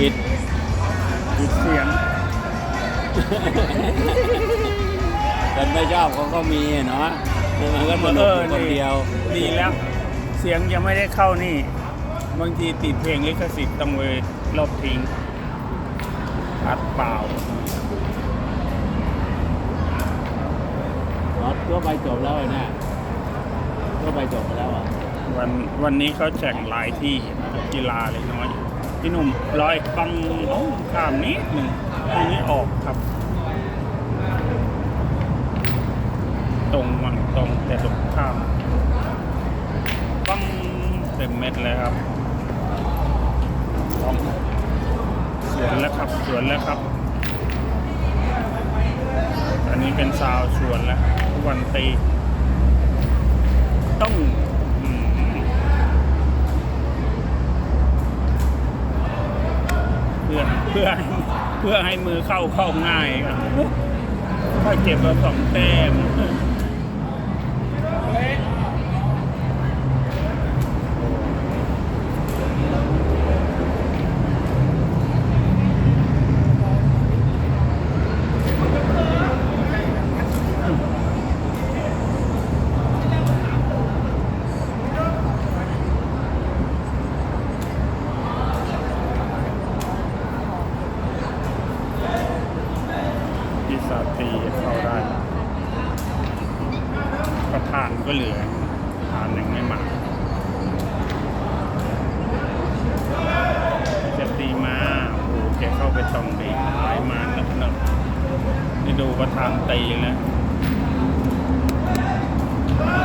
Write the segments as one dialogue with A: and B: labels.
A: ปิด
B: ปิดเสียง
A: คนไม่ชอบเขาก็มีอะเนาะมันก็สนุกอยู่คนเดียว
B: ดีแล้ว เสียงยังไม่ได้เข้านี่ บางทีติดเพลงลิขสิทธิ์ต้องไปลบทิ้งอัดเปล่า
A: อ๋อทั่วไปจบแล้วเหรอเนี่ยทั่วไปจบไปแล้วอะ
B: วันวันนี้เขาแข่งหลายที่นะครับกีฬาเล็กน้อย พี่หนุ่มร้อยปังโอ้ข้ามนิดหนึ่งตรงนี้ออกครับ ตรงมันตรงแต่ตรงข้ามปังเต็มเม็ดเลยครับต้องสวนแล้วครับสวนแล้วครับ อันนี้เป็นซาวสวนแล้ววันตีต้องอืมเพื่อเพื่อให้ เพื่อให้มือเข้าเข้าง่ายครับค่อยเก็บมาสองแต้ม พิซาตีเข้าได้ ประธานก็เหลือประธานยังไม่มาพิซาตีมาโอ้โหแกเข้าไปตองดีไหลมาเนึกๆนี่ดูประธานตีนะ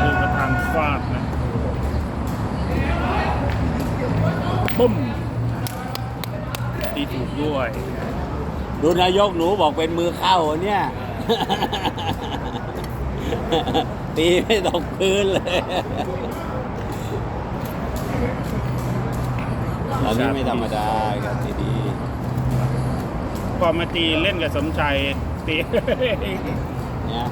B: ดูประธานฟาดนะ ปุ้มตีถูกด้วย
A: ดูนายกหนูบอกเป็นมือเข้าอะเนี่ย ตีไม่ตกพื้นเลยตอนนี้ไม่ธรรมดาครับดี
B: พอมาตีเล่นกับสมชัยตี
A: ๆเนี่ย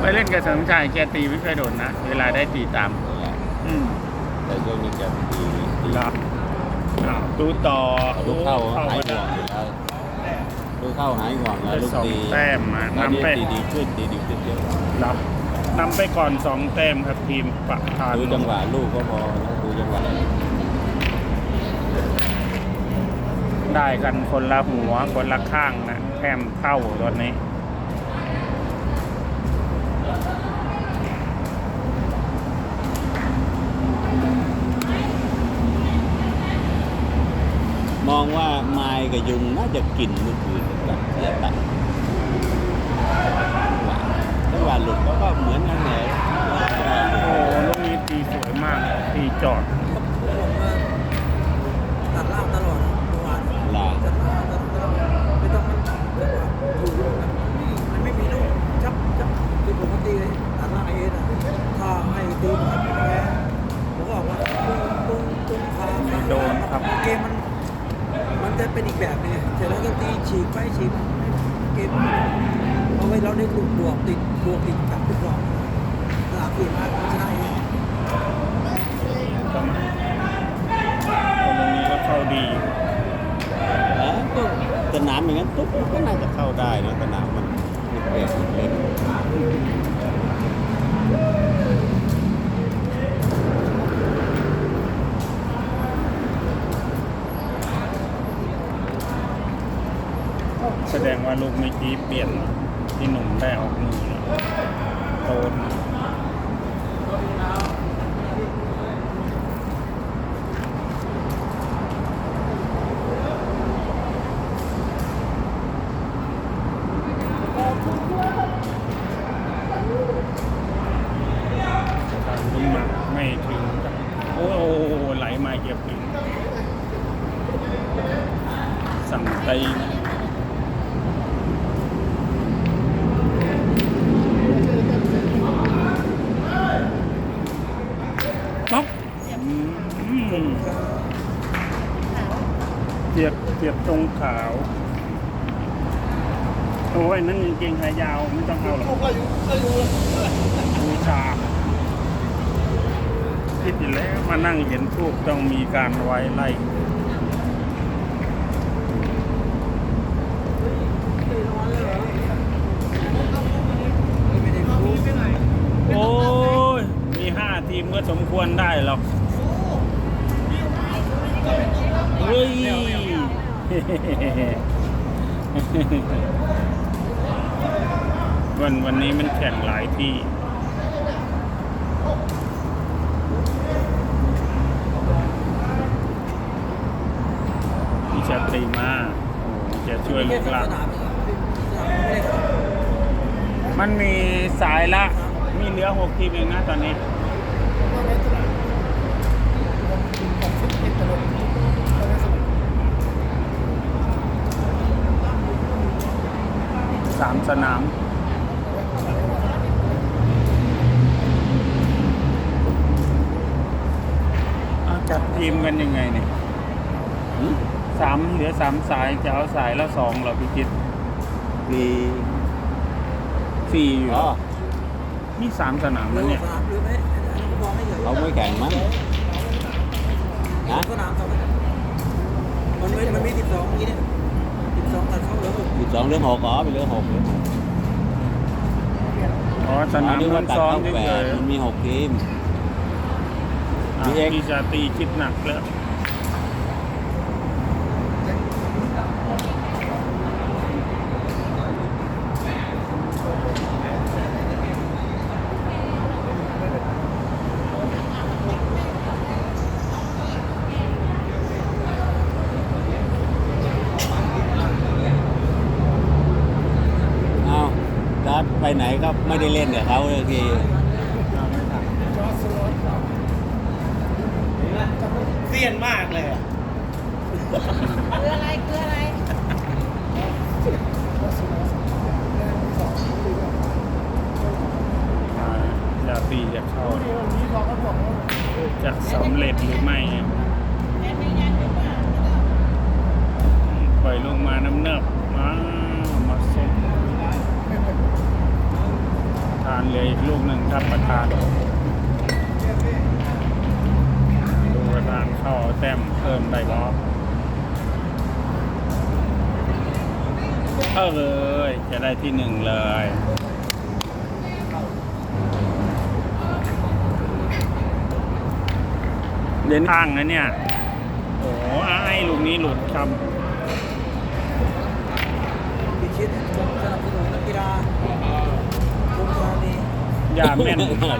B: ไปเล่นกับสมชัยแกตีไม่เคยโดนนะ เวลาได้ตีตามอืม
A: แต่ช่วงนี้จะดีดี
B: เหรออ้าวดูต่อ
A: ลูกเข้าหาย
B: ไป
A: ห่วงอยู่แล้วลูกเข้าหายห่วงแล้วลูก
B: สอง
A: ตี
B: แต้มมา
A: ตอนนี้
B: นำไป
A: ตีดีขึ้นตีดีขึ้นเยอะ
B: เหรอนำไปก่อนสองแต้มครับทีมประธาน
A: ดูจังหวะลูกก็พอแล้วดูจังหวะ
B: ได้กันคนละหัวคนละข้างนะแต้มเท่าตอนนี้
A: มองว่าไม้กับยุงน่าจะกินมือคืนกับเสียตัดจังหวะหลุดเขาก็เหมือนกันเลย
B: โอ้ลูกนี้ตีสวยมากตีจอด
C: สนามอ
A: ย่างนั้นตุ๊บก็น่าจะเข้าได้นะสนามมันเล็กเล็ก
B: แสดงว่าลูกเมื่อกี้เปลี่ยนที่หนุ่มได้ออกมือโดนทางน้ำหนักไม่ถึงกับโอ้โหไหลมาเก็บถึง สั่งตีนป๊อกอืม เจียบเจียบตรงขาว โอ้ยนั่นจริงขายาวไม่ต้องเอาหรอกบูชาคิดอยู่แล้วมานั่งเห็นทูบต้องมีการไว้ไล่โอ้ย มีห้าทีมก็สมควรได้หรอกเฮ้ย วันวันนี้มันแข่งหลายที่พี่ชาตรีมาจะช่วยลูกหลาน
C: สนามสนามไม่ได้ครับ
B: มันมีสายละ มีเหลือหกทีมเองนะตอนนี้ สามสนามเอาจัดทีมกันยังไงเนี่ย
A: หืม
B: สามเหลือสามสายจะเอาสายละสองเหรอพี่คิด
A: มี
B: สี่อยู่เหร
A: อ๋อ
B: อนี่สามสนาม
C: หรื
B: แล้ว
C: อ
B: เนี่ย
C: สนามหรือไม่อันนี้ก็มองไม่เห็น
A: เขาไม่แข่งมั้งนะ
C: สนามสองมันไม่มันมีสิบสองนี้เนี่ย สิบสองเรื่
A: องหกอ๋อเป็นเรื่องหกเรื่องหก
B: อ๋อสนาม
A: อ๋อนึก
B: มั
A: ว่านตัด
B: ซ้อม
A: เข้า
B: เฉ
A: แป
B: ย
A: ดมันมีหกทีม
B: ๆอะ
A: พี่เอก
B: พี่ชาตรีคิดหนักแล้ว
A: เอาดัด ไปไหนก็ไม่ได้เล่นกับเขาเลยที
D: เซียนมากเลยอะ
E: คืออะไรคืออะไร
B: อ่าชาตรีจะเข้าจะสำเร็จหรือไม่
E: แม่ไม่ยันหรือเปล่า
B: ปล่อยลงมาน้ำเนิบมามาส่งานเลยอีกลูกหนึ่งครับประธานดูประธานเข้าเอาแต้มเพิ่มได้บอเออเลยจะได้ที่หนึ่งเลยเดินทางนะเนี่ย โอ้ไอ้ลูกนี้หลุดครับ
C: พิชิตสนับสนุนนักกีฬา
B: ย่าแม่น
C: ต่อ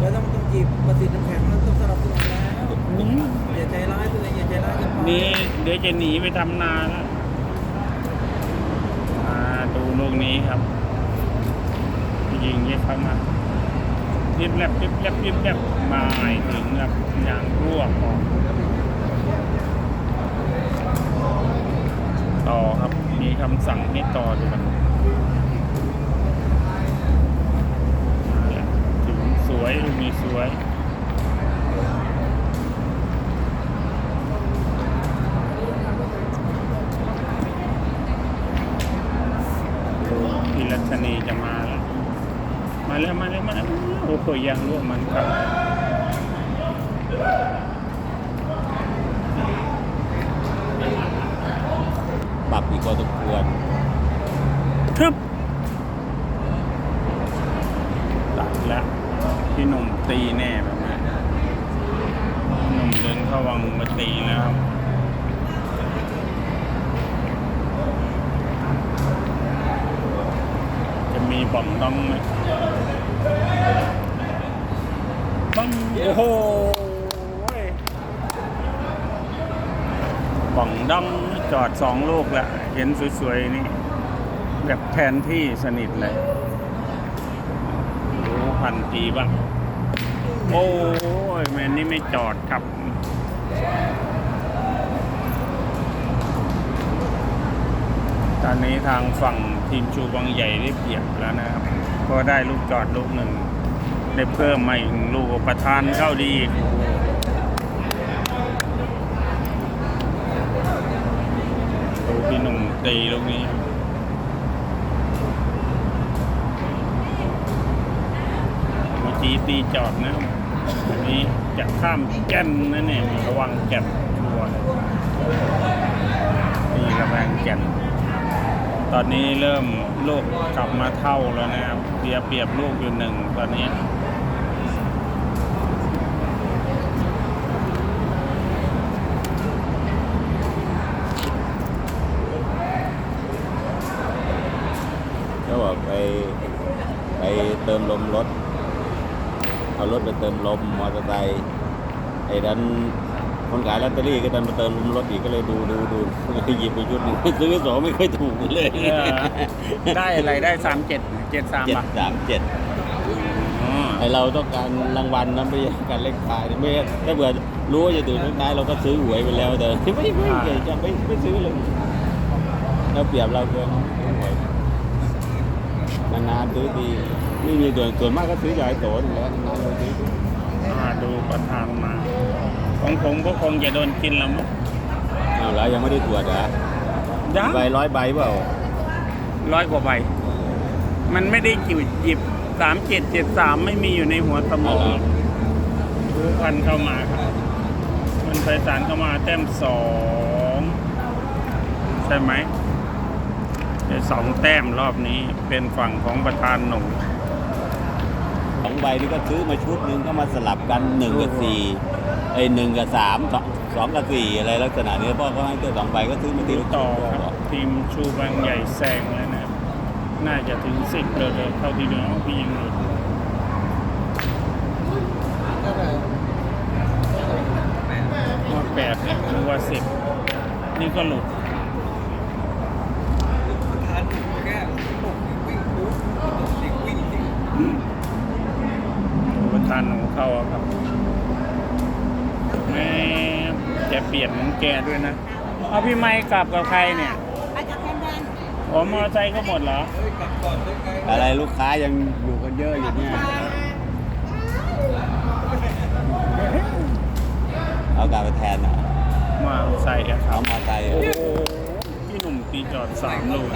C: ไปต้องต้องจีบประสิทธิ์น้ำแข็งแล้วต้องสนับสนุนแล้วอย่าใจร้ายตัวเองอย่าใจร้ายเกันไป
B: นี่เดี๋ยวจะหนีไปทำนาแล้วมาดูลูกนี้ครับ ยิงเยอะเข้ามาริบแลบริบแลบริบแลบมาไม่ถึงครับยางรั่วออกต่อครับมีคำสั่งให้ต่อด่วนมาแล้วถึง สวยลูกนี้สวยพี่รัชนีจะมาแล้ว มาแล้ว มาแล้ว มาแล้ว โอ้โหยังร่วมมันครับ
A: ปรับอีกพอสมควร
B: ทึบตัดแล้ว พี่หนุ่มตีแน่แบบนี้หนุ่มเดินเข้าวังมาตีแล้วครับจะมีบ่องดองไหมบังโอ้โหบ่องดองจอดสองลูกแล้วเห็นสวยๆนี่ แบบแทนที่สนิทเลย พันปีบ้างโอ้ยแมนนี่ไม่จอดครับตอนนี้ทางฝั่งทีมชูบางใหญ่ได้เปรียบแล้วนะครับ ก็ได้ลูกจอดลูกหนึ่ง ได้เพิ่มมาอีกลูกประธานเข้าดีอีกดูพี่หนุ่มตีลูกนี้ สีตีจอดนะอันนี้จะข้ามแก่นนั่นเนี่ยระวังแก่นชัวร์นี่ระวังแก่นตอนนี้เริ่มลูกกลับมาเท่าแล้วนะครับเบียเปรียบลูกอยู่หนึ่งตอนนี้
A: เขาบอกไปไปเติมลมรถ เอารถไปเติมลมมอเตอร์ไซค์ไอ้ดันคนขายลอตเตอรี่ก็ดันมาเติมลมรถอีกก็เลยดูดูดูหยิบไปชุดหนึ่งซื้อสองไม่ค่อยถูกเลย
B: เออได้อะไรได้สามเจ็ดเจ็ดสาม
A: เจ็ด
B: ป่ะ
A: สามเจ็ด
B: อ๋อ
A: ไอเราต้องการรางวัลนะไม่ใช่การเล่นขายนะไม่ถ้าเผื่อรู้ว่าจะถูกเลขท้ายเราก็ซื้อหวยไปแล้วแต่ไม่ไม่ไม่จะไม่ไม่ซื้อเลยเราเปรียบเราเกินหวยนานๆซื้อทีไม่มีส่วนส่วนมากก็ซื้อจากไอ้โตนนแหล้วนานๆเราซื้อ
B: อ่า ดูประธานมา ของผมก็คงจะโดนกินแล้วมั้ง
A: เอาแล้วยังไม่ได้ตรวจเหรอ
B: ยัง
A: ใบร้อยใบเปล่า
B: ร้อยกว่าใบ มันไม่ได้จิบหยิบสามเจ็ดเจ็ดสามไม่มีอยู่ในหัวสมองดูพันเข้ามาครับ มันไปสารเข้ามาแต้มสองใช่ไหมได้สองแต้มรอบนี้เป็นฝั่งของประธานหนุ่ม
A: สองใบนี่ก็ซื้อมาชุดหนึ่งก็มาสลับกันหนึ่งกับสี่ไอ้หนึ่งกับสามสองสองกับสี่อะไรลักษณะนี้พราะเขาให้แค่สองใบก็ซื้อมาที
B: ดู
A: ละ
B: ต่อครับทีมชูบางใหญ่แซงแล้วนะน่าจะถึงสิบเลยเลยเท่าที่ดูพี่ยิงหลุด
C: ก็ได้
B: ว่าแปดเนี่ยนึกว่าสิบนี่ก็หลุด
C: ทานแก้ตกวิ่งปุ๊บตกวิ่งวิ่งจริง
B: ประธานของ เขาอะครับแม่แกเปลี่ยนของแกด้วยนะ เอาพี่ไม้กลับกับใครเนี่ย
E: อาจจะแทนแทน
B: อ๋อมอเตอร์ไซค์ก็หมดเหรอ
C: เฮ้ยกลับก่อนได้ไง
A: อะไรลูกค้ายังอยู่กันเยอะอยู่เนี่ย เอากลับไปแทนอะ
B: มอเตอร์ไซค์อะครั
A: เอา
B: บ
A: มอไซค์
B: โอ้โหพี่หนุ่มตีจอดสามลูก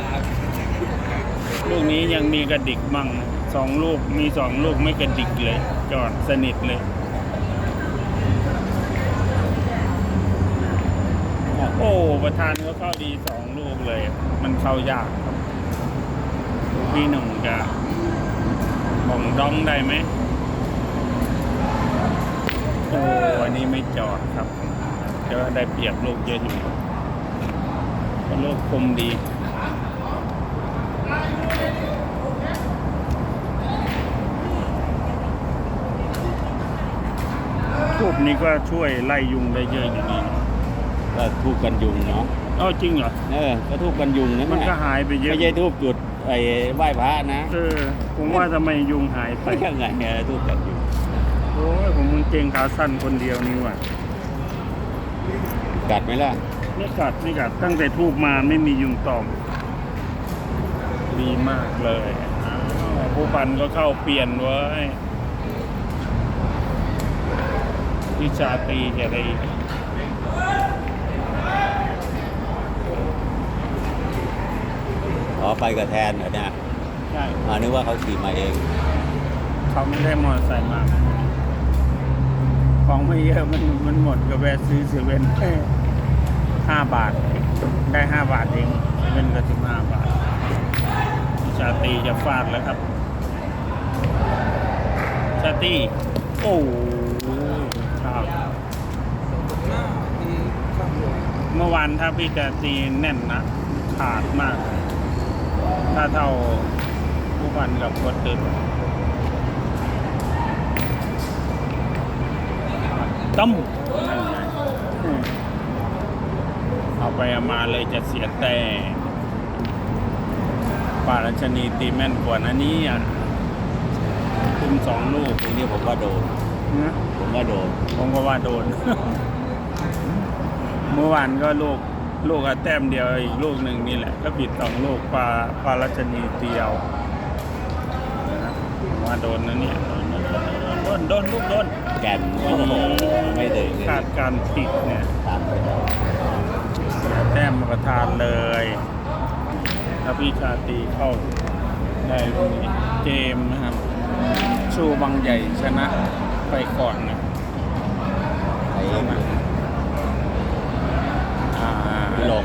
B: ลูกนี้ยังมีกระดิกมั่งนะ สองลูกมีสองลูกไม่กระดิกเลย จอดสนิทเลยโอ้ประธานก็เข้าดีสองลูกเลย มันเข้ายาก พี่หนุ่มจะบ่งดองได้ไหมโอ้อันนี้ไม่จอดครับจะได้เปรียบลูกเยอะอยู่ลูกคมดี บนี้ก็ช่วยไล่ยุงได้เยอะอย่างนี้เนาะ
A: ก็ทูบกันยุงเนาะ
B: เอ้าจริงเหรอ
A: เออก็ทูบกันยุงนะ
B: มันก็
A: เย
B: หายไปเยอะ
A: ไม่ใช่ทูบจุดไอ้ไหว้พระนะ
B: เออผมว่าทำไมยุงหายไป
A: ไม่ยังไงไงทูบกันยุง
B: โอ้ยผมมึงเกงขาสั้นคนเดียวนี่ว่ะ
A: กัดไหมล่ะ
B: ไม่กัดไม่กัดตั้งแต่ทูบมาไม่มียุงตอมดีมากเลยอ้าวผู้พันก็เข้าเปลี่ยนไว้ย วิชาตรีจะได้
A: ขอไปกับแทนเหรอเนี่ย
B: ใช่
A: อ่านึกว่าเขาขี่มาเอง
B: เขาไม่ได้มอเตอร์ไซค์มา ของไม่เยอะมันมันหมดก็แวะซื้อเซเว่นห้าบาท ได้ห้าบาทเองเซเว่นก็สิบห้าบาทชาตรีจะฟาดแล้วครับชาตรีโอ้ยครับ
C: หน้ามีข้างหัว
B: เมื่อวานถ้าพี่จะตีแน่นนะ ขาดมาก ถ้าเท่าผู้พันกับคนตื่นต้มนั่นไงอืมเอาไปเอามาเลยจะเสียแต่ป่ารัชนีตีแม่นกว่านั้นนี้อะคุมสองลูก
A: ทีนี้ผมว่าโดน
B: นะ
A: ผมว่าโดน
B: ผมก็ว่าโดน เมื่อวานก็ลูกลูกอะแต้มเดียวอีกลูกหนึ่งนี่แหละ ก็ผิดสองลูกปลาปลารัชนีเตียวนะครับผมว่าโดนนะเนี่ยโดนโดนโดนลูกโดน
A: แก่นโอ้โหไม่ถึง
B: ขาดการผิดเนี่ย
A: ตามไปแล้ว
B: เสียแต้มประทานเลยถ้าพี่ชาตรีเข้าได้ลูกนี้เกมนะครับชูบางใหญ่ชนะไปก่อนนะ
A: ไอ้
B: อ่า
A: พี่ ลง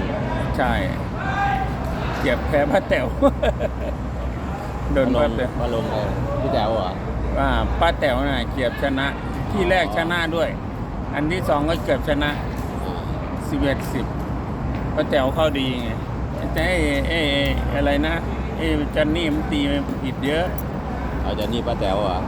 B: ใช่เจ็บแพ้พระแต๋วโดน
A: ล
B: พระ
A: ง
B: แต๋ว
A: มาลงเออพี่แจ๋วเหรอ
B: ว่าป้าแต๋วน่ะเกียบชนะที่แรกชนะด้วย อันที่สองก็เกือบชนะสิบเอ็ดสิบป้าแต๋วเข้าดีไงแต่ไอ้ไอ้ไอ้อะไรนะไอ้จันนี่มันตีผิดเยอะ
A: เอาจากนี่ป้าแจ๋วเหรอ